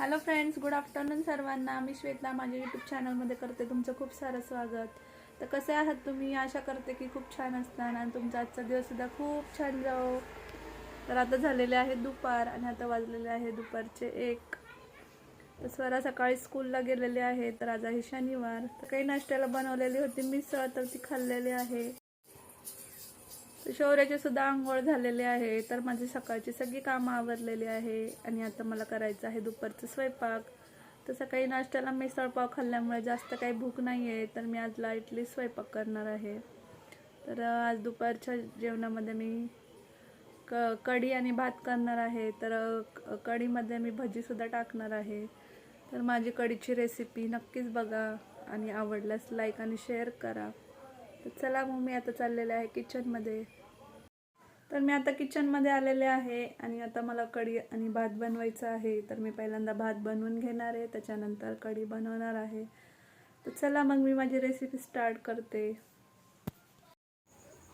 Hello friends good afternoon सर्वांना. मी श्वेता. माझ्या YouTube चॅनलमध्ये करते तुमचं खूप सारं स्वागत. तर कसे आहात तुम्ही? आशा करते की खूप छान असणार आणि तुमचा आजचा दिवससुद्धा खूप छान जाओ तर आता झालेले आहे दुपार आणि आता वाजलेले आहे दुपारचे एक. तर स्वरा सकाळी स्कूलला गेलेले आहे तर आज आहे शनिवार. तर काही नाश्त्याला बनवलेली होती मिसळ तर ती खाल्लेली आहे. शौर्याचे सुद्धा आंघोळ झालेले आहे. तर माझी सकाळची सगळी कामं आवरलेली आहे. आणि आता मला करायचं आहे दुपारचं स्वयंपाक. तर सकाळी नाश्त्याला मिसळपाव खाल्ल्यामुळे जास्त काही भूक नाही आहे तर मी आज लाईटली स्वयंपाक करणार आहे. तर आज दुपारच्या जेवणामध्ये मी क कढी आणि भात करणार आहे. तर क- कढीमध्ये मी भजीसुद्धा टाकणार आहे. तर माझी कढीची रेसिपी नक्कीच बघा आणि आवडल्यास लाईक आणि शेअर करा. तर चला मग मी आता चाललेले आहे किचनमध्ये तर मी आता किचनमध्ये आलेले आहे आणि आता मला कढी आणि भात बनवायचं आहे. तर मी पहिल्यांदा भात बनवून घेणार आहे त्याच्यानंतर कढी बनवणार आहे. तर चला मग मी माझी रेसिपी स्टार्ट करते.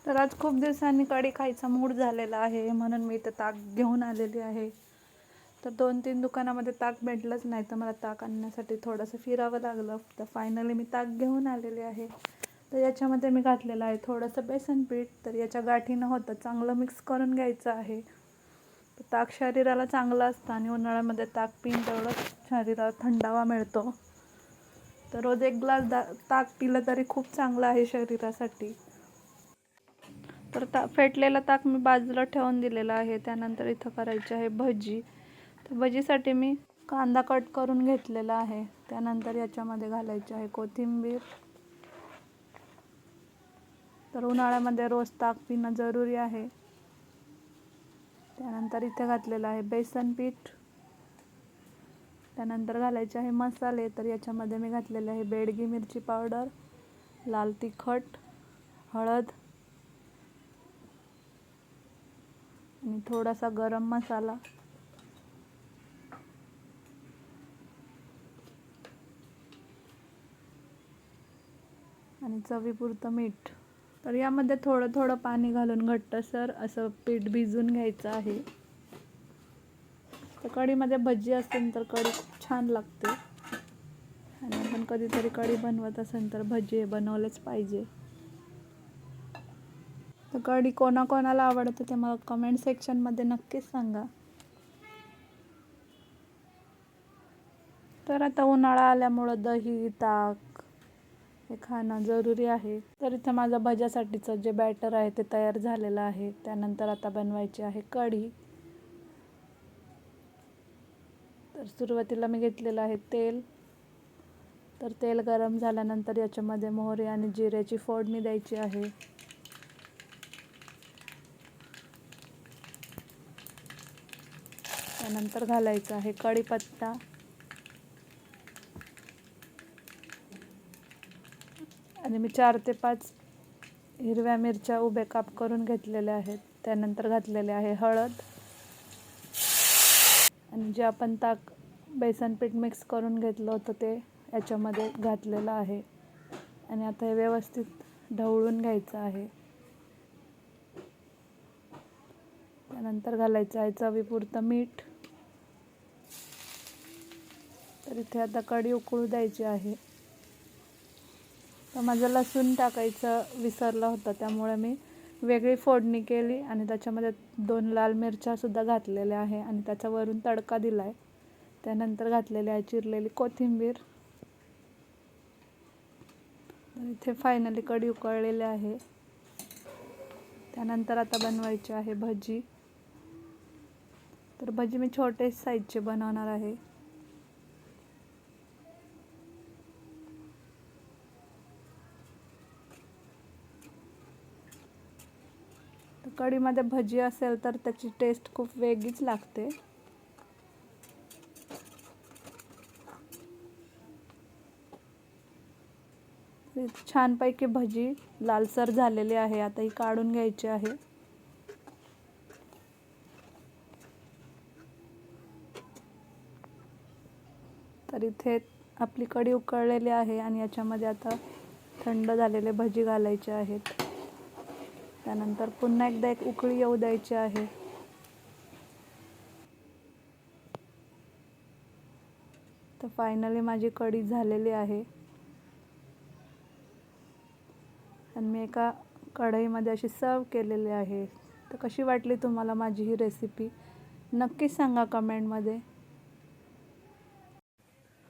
तर आज खूप दिवसांनी कढी खायचा मूड झालेला आहे म्हणून मी इथं ताक घेऊन आलेली आहे. तर दोन तीन दुकानामध्ये ताक भेटलंच नाही तर मला ताक आणण्यासाठी थोडंसं फिरावं लागलं. तर फायनली मी ताक घेऊन आलेले आहे. तर याच्यामध्ये मी घातलेलं आहे थोडंसं बेसन पीठ. तर याच्या गाठीनं होतं चांगलं मिक्स करून घ्यायचं आहे. तर ताक शरीराला चांगलं असतं आणि उन्हाळ्यामध्ये ताक पिऊन तेवढं शरीराला थंडावा मिळतो. तर रोज एक ग्लास दा ताक पिलं तरी खूप चांगलं आहे शरीरासाठी. तर ता फेटलेलं ताक मी बाजूला ठेवून दिलेलं आहे. त्यानंतर इथं करायची आहे भजी. तर भजीसाठी मी कांदा कट करून घेतलेला आहे. त्यानंतर याच्यामध्ये घालायची आहे कोथिंबीर. तर उन्हाळ्यामध्ये रोज ताक पिणं जरुरी आहे. त्यानंतर इथे घातलेलं आहे बेसन पीठ. त्यानंतर घालायचे आहे मसाले तर याच्यामध्ये मी घातलेले आहे बेडगी मिरची पावडर लाल तिखट हळद आणि थोडासा गरम मसाला. आणि चवीपुरतं मीठ. तर यामध्ये थोडं थोडं पाणी घालून घट्टसर असं पीठ भिजून घ्यायचं आहे. तर कढीमध्ये भजी असेल तर कढी खूप छान लागते. आणि आपण कधीतरी कढी बनवत असेल तर भजी बनवलेच पाहिजे. तर कढी कोणाकोणाला आवडते ते मला कमेंट सेक्शनमध्ये नक्कीच सांगा. तर आता उन्हाळा आल्यामुळं दही ताक हे खाणं जरुरी आहे. तर इथं माझं भज्यासाठीचं जे बॅटर आहे ते तयार झालेलं आहे. त्यानंतर आता बनवायची आहे कढी. तर सुरुवातीला मी घेतलेलं आहे तेल. तर तेल गरम झाल्यानंतर याच्यामध्ये मोहरी आणि जिऱ्याची फोडणी द्यायची आहे. त्यानंतर घालायचं आहे कढीपत्ता. आणि मी चार ते पाच हिरव्या मिरच्या उभे काप करून घेतलेल्या आहेत. त्यानंतर घातलेले आहे हळद. आणि जे आपण ताक बेसन पीठ मिक्स करून घेतलं होतं ते याच्यामध्ये घातलेलं आहे. आणि आता हे व्यवस्थित ढवळून घ्यायचं आहे. त्यानंतर घालायचं आहे चवीपुरतं मीठ. तर इथे आता कढी उकळू द्यायची आहे. तर माझं लसूण टाकायचं विसरलं होतं त्यामुळे मी वेगळी फोडणी केली आणि त्याच्यामध्ये दोन लाल मिरच्यासुद्धा घातलेल्या आहे आणि त्याच्यावरून तडका दिला आहे त्यानंतर घातलेली आहे चिरलेली कोथिंबीर. इथे फायनली कढी उकळलेली आहे. त्यानंतर आता बनवायची आहे भजी. तर भजी मी छोटे साईजचे बनवणार आहे. कढीमध्ये भजी असेल तर त्याची टेस्ट खूप वेगळीच लागते. छानपैकी भजी लालसर झालेली आहे आता ही काढून घ्यायची आहे. तर इथे आपली कढी उकळलेली आहे आणि याच्यामध्ये आता थंड झालेले भजी घालायचे आहेत. त्यानंतर पुन्हा एकदा एक उकळी येऊ द्यायची आहे. तर फायनली माझी कढी झालेली आहे. आणि मी एका कढईमध्ये अशी सर्व केलेली आहे. तर कशी वाटली तुम्हाला माझी ही रेसिपी नक्कीच सांगा कमेंटमध्ये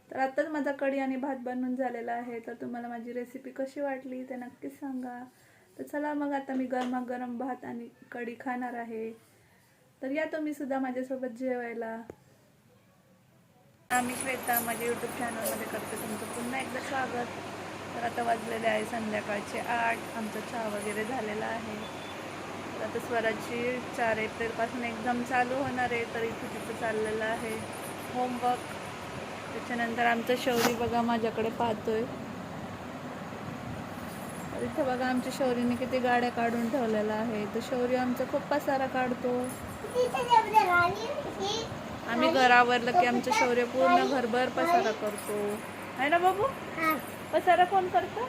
तर आत्ताच माझा कढी आणि भात बनवून झालेला आहे. तर तुम्हाला माझी रेसिपी कशी वाटली ते नक्कीच सांगा. तर चला मग आता मी गरमागरम भात आणि कढी खाणार आहे. तर या तुम्ही सुद्धा माझ्यासोबत जेवायला. आम्ही श्वेता माझ्या यूट्यूब चॅनलमध्ये करते तुमचं पुन्हा एकदा स्वागत. तर आता वाजलेले आहे संध्याकाळचे आठ आमचा चहा वगैरे झालेला आहे. तर आता स्वराची चार एप्रिलपासून एकदम चालू होणार आहे तर इथं तिथं चाललेलं आहे. होमवर्क त्याच्यानंतर आमचं शौरी बघा माझ्याकडे पाहतोय. तर इथं बघा आमच्या शौरीने किती गाड्या काढून ठेवलेल्या आहे तर शौरी आमचा खूप पसारा काढतो. आम्ही घरावरलं की आमचं शौर्य पूर्ण घरभर पसारा करतो. आहे ना बाबू? पसारा कोण करतो?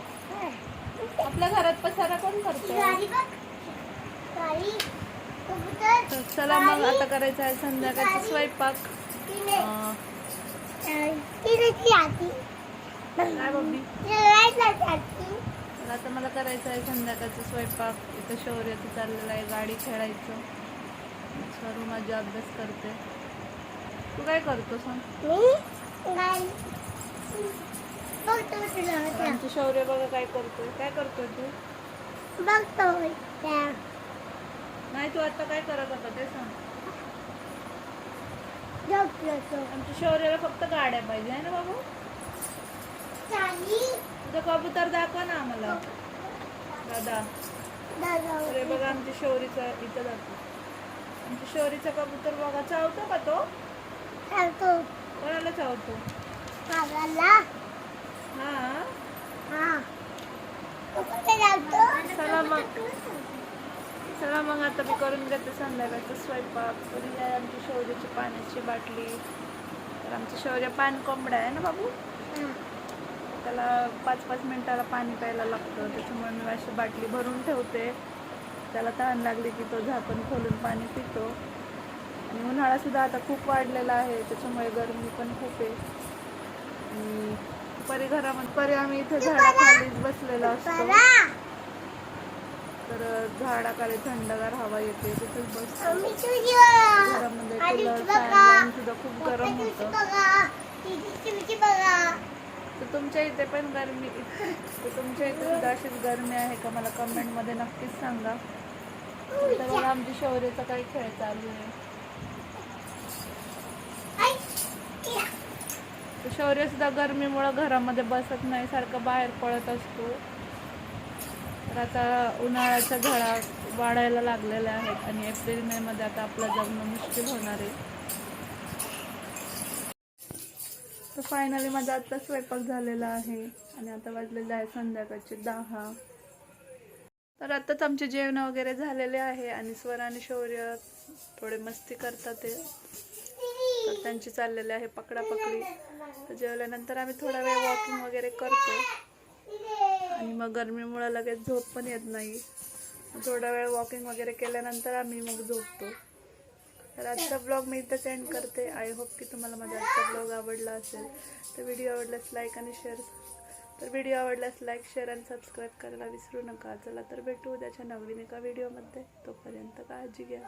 आपल्या घरात पसारा कोण करतो? तर चला मग आता करायचं आहे संध्याकाळचा स्वयंपाक. काय बाबी तर आता मला करायचं आहे संध्याकाळचा स्वयंपाक. इथं शौर्याचं चाललेलं आहे गाडी खेळायचं. स्वरू माझी अभ्यास करते. तू काय करतो सांग आमचं शौर्य बघा काय करतोय. काय करतोय तू? नाही तू आता काय करत होता ते सांग. आमच्या शौर्याला फक्त गाड्या पाहिजे आहे ना बाबू? तुझं कबूतर दाखवा ना आम्हाला. दादा. अरे बघा आमच्या शौरीचा इथं जातो आमच्या शौरीचा कबूतर बघा. चावतो का तो? कोणाला चावतो? हा? चला मग. चला मग आता मी करून घेते संध्याकाळचं स्वयंपाक. तरी आहे आमची शौर्याची पाण्याची बाटली. तर आमचं शौर्य पान कोंबडा आहे ना बाबू? त्याला पाच पाच मिनिटाला पाणी प्यायला लागतं. त्याच्यामुळे मी अशी बाटली भरून ठेवते. त्याला तहान लागली की तो झाकण खोलून पाणी पितो. आणि उन्हाळा सुद्धा आता खूप वाढलेला आहे. त्याच्यामुळे गरमी पण खूप आहे. आणि परी घरामध्ये परी आम्ही इथे झाडाखालीच बसलेलो असतो. तर झाडाखाली थंडगार हवा येते. तिथेच बसतो. घरामध्ये सुद्धा खूप गरम होतं. तर तुमच्या इथे पण गरमी तर तुमच्या इथे सुद्धा अशीच गरमी आहे का? मला कमेंटमध्ये नक्कीच सांगा. तर मला आमच्या शौर्याचा काही खेळ चालू आहे. तर शौर्य सुद्धा गरमीमुळं घरामध्ये बसत नाही सारखं बाहेर पळत असतो. तर आता उन्हाळ्याच्या झळा वाढायला लागलेल्या आहेत आणि एप्रिल मे मध्ये आता आपलं जगणं मुश्किल होणार आहे. तर फायनली माझा आत्ता स्वयंपाक झालेला आहे. आणि आता वाजलेले आहे संध्याकाळचे दहा. तर आत्ताच आमचे जेवण वगैरे झालेले आहे आणि स्वर आणि शौर्य थोडे मस्ती करतात ते. तर त्यांची चाललेले आहे पकडापकडी. तर जेवल्यानंतर आम्ही थोडा वेळ वॉकिंग वगैरे करतो. आणि मग गरमीमुळे लगेच झोप पण येत नाही. थोडा वेळ वॉकिंग वगैरे केल्यानंतर आम्ही मग झोपतो. तर आजचा ब्लॉग मी इथंच एंड करते. आय होप की तुम्हाला माझा आजचा ब्लॉग आवडला असेल. तर व्हिडिओ आवडल्यास लाईक आणि शेअर तर व्हिडिओ आवडल्यास लाईक शेअर आणि सबस्क्राईब करायला विसरू नका. चला तर भेटू उद्याच्या नवीन एका व्हिडिओमध्ये तोपर्यंत काळजी घ्या.